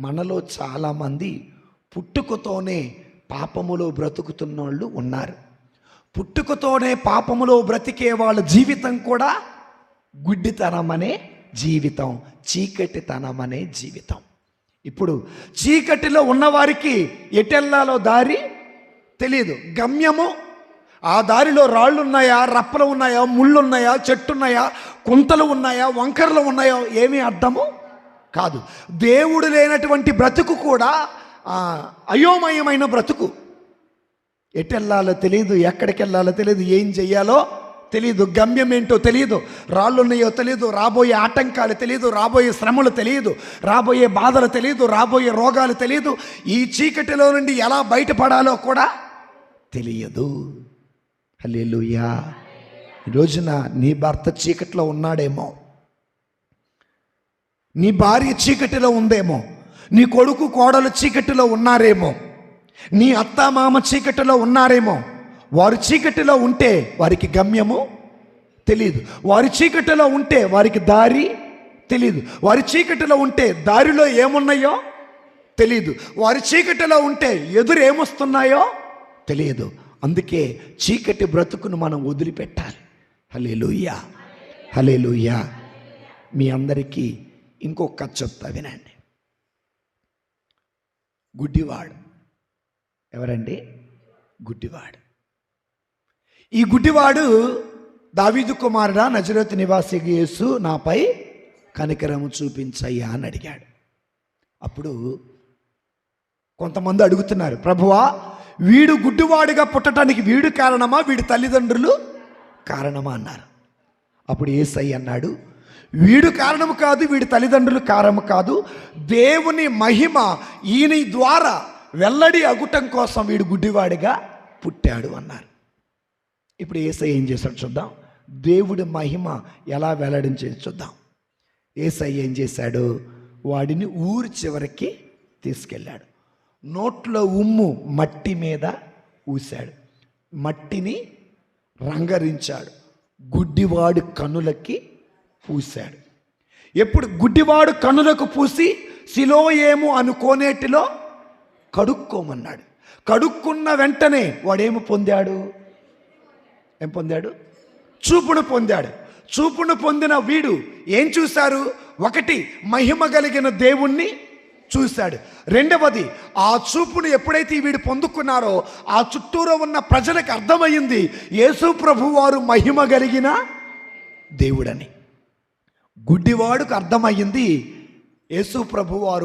మనలో చాలామంది పుట్టుకతోనే పాపములో బ్రతుకుతున్న వాళ్ళు ఉన్నారు. పుట్టుకతోనే పాపములో బ్రతికే వాళ్ళ జీవితం కూడా గుడ్డితనం అనే జీవితం చీకటితనం అనే జీవితం. ఇప్పుడు చీకటిలో ఉన్నవారికి ఎటెల్లాలో దారి తెలియదు గమ్యము. ఆ దారిలో రాళ్ళు ఉన్నాయా రప్పలు ఉన్నాయా ముళ్ళు ఉన్నాయా చెట్టు ఉన్నాయా కుంతలు ఉన్నాయా వంకరలు ఉన్నాయా ఏమీ అర్థము కాదు. దేవుడు లేనటువంటి బ్రతుకు కూడా అయోమయమైన బ్రతుకు. ఎటు వెళ్ళాలో తెలియదు ఎక్కడికి వెళ్ళాలో తెలియదు ఏం చెయ్యాలో తెలియదు గమ్యం ఏంటో తెలియదు రాళ్ళు ఉన్నాయో తెలియదు రాబోయే ఆటంకాలు తెలియదు రాబోయే శ్రమలు తెలియదు రాబోయే బాధలు తెలియదు రాబోయే రోగాలు తెలియదు ఈ చీకటిలో నుండి ఎలా బయటపడాలో కూడా తెలియదు. హల్లెలూయా. ఈ రోజున నీ భర్త చీకటిలో ఉన్నాడేమో. నీ భార్య చీకటిలో ఉందేమో? నీ కొడుకు కోడలు చీకటిలో ఉన్నారేమో? నీ అత్త మామ చీకటిలో ఉన్నారేమో? వారు చీకటిలో ఉంటే వారికి గమ్యము తెలియదు వారి చీకటిలో ఉంటే వారికి దారి తెలియదు వారి చీకటిలో ఉంటే దారిలో ఏమున్నాయో తెలియదు వారి చీకటిలో ఉంటే ఎదురు ఏమొస్తున్నాయో తెలియదు అందుకే చీకటి బ్రతుకును మనం వదిలిపెట్టాలి. హలే హలే మీ అందరికీ ఇంకొక కథ చెప్తా వినండి. గుడ్డివాడు. ఎవరండి? గుడ్డివాడు. ఈ గుడ్డివాడు దావీదు కుమారుడా నజరత్ నివాసి యేసు నాపై కనికరము చూపించయ్యా అని అడిగాడు. అప్పుడు కొంతమంది అడుగుతున్నారు ప్రభువా వీడు గుడ్డివాడుగా పుట్టడానికి వీడు కారణమా? వీడి తల్లిదండ్రులు కారణమా? అన్నారు. అప్పుడు ఏసై అన్నాడు వీడు కారణము కాదు వీడి తల్లిదండ్రులు కారణము కాదు. దేవుని మహిమ ఈయన ద్వారా వెల్లడి అగుటం కోసం వీడు గుడ్డివాడిగా పుట్టాడు అన్నారు. ఇప్పుడు ఏసై ఏం చేశాడు చూద్దాం. దేవుడి మహిమ ఎలా వెల్లడించేది చూద్దాం. ఏసై ఏం చేశాడు? వాడిని ఊరి చివరికి తీసుకెళ్ళాడు. నోట్లో ఉమ్ము మట్టి మీద ఊశాడు. మట్టిని రంగరించాడు. గుడ్డివాడు కనులకి పూశాడు. ఎప్పుడు గుడ్డివాడు కనులకు పూసి సిలోయేము అనుకోనేటిలో కడుక్కోమన్నాడు. కడుక్కున్న వెంటనే వాడేమి పొందాడు? ఏం పొందాడు? చూపును పొందాడు. చూపును పొందిన వీడు ఏం చూశారు? ఒకటి మహిమ కలిగిన దేవుణ్ణి చూశాడు. రెండవది ఆ చూపును ఎప్పుడైతే వీడు పొందుకున్నారో ఆ చుట్టూరు ఉన్న ప్రజలకు అర్థమైంది యేసు ప్రభు వారు మహిమ కలిగిన దేవుడని. గుడ్డివాడుకు అర్థమయ్యింది. యేసు ప్రభు వారు